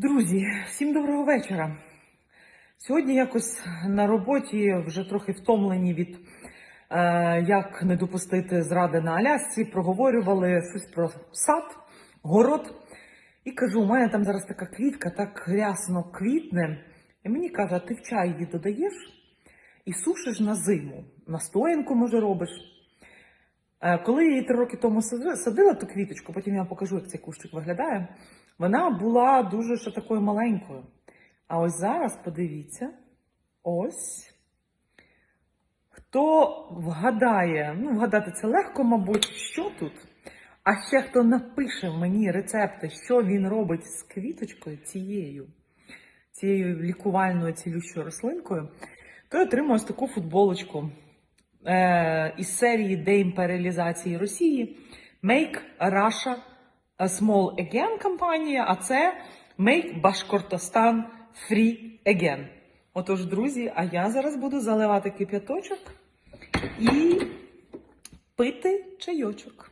Друзі, всім доброго вечора. Сьогодні якось на роботі вже трохи втомлені від е, як не допустити зради на Алясці, проговорювали щось про сад, город. І кажу, у мене там зараз така квітка, так рясно квітне. І мені каже, ти в чай її додаєш і сушиш на зиму. Настоянку, може, робиш. Е, Коли я її три роки тому садила ту квіточку, потім я вам покажу, як цей кущик виглядає. Вона була дуже ще такою маленькою. А ось зараз подивіться, ось. Хто вгадає, ну, вгадати це легко, мабуть, що тут. А ще хто напише мені рецепти, що він робить з квіточкою цією, цією лікувальною цілющою рослинкою, той отримає ось таку футболочку е, із серії деімперіалізації Росії Make Russia Small Again компанія, а це Make Башкортостан Free Again. Отож, друзі, а я зараз буду заливати кип'яточок і пити чайочок.